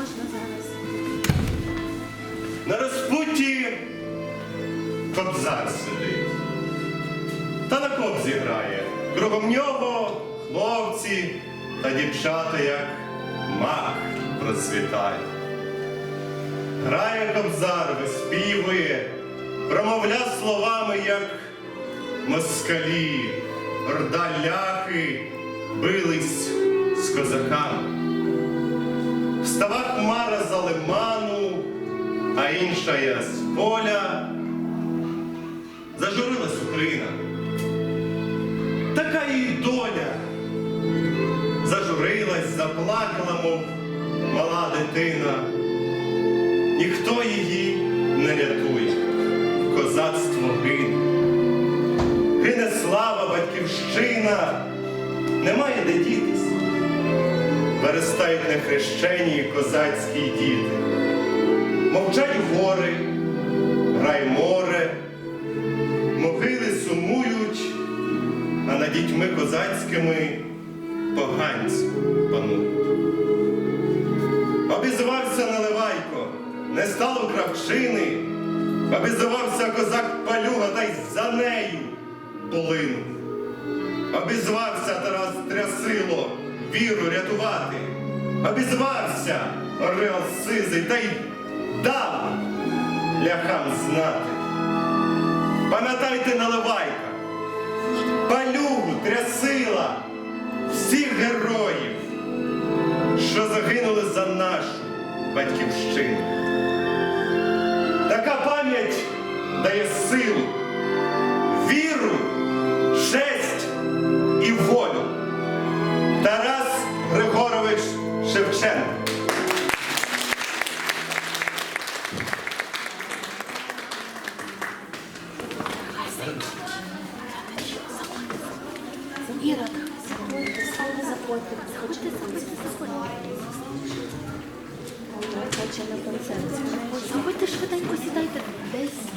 можна зараз. На розпутті кобзар сидить. Та на кобзі грає. Кругом нього хлопці та дівчата, як мак процвітають. Грає кобзар, виспівує, промовля словами, як москалі, орда ляхи бились з козаками. За лиману, а інша я з поля. Зажурилась Україна. Така її доля. Зажурилась, заплакала, мов мала дитина. Ніхто її не рятує. Козацтво гине. Гине слава, батьківщина. Немає де дітись. Виростають нехрещені козацькі діти. Мовчать гори, грай море, могили сумують, а над дітьми козацькими поганці панують. Обізвався Наливайко, не стало кравчини, обізвався козак Палюга, та й за нею полинув. Обізвався Тарас Трясило, віру рятувати. Обізвався Орел Сизий, та й дав ляхам знати. Пам'ятайте Наливайка, палюгу, трясила всіх героїв, що загинули за нашу батьківщину. Така пам'ять дає силу, Шевченко. Іра, заходьте, заходьте. Заходьте, заходьте. Заходьте швиденько, сідайте десь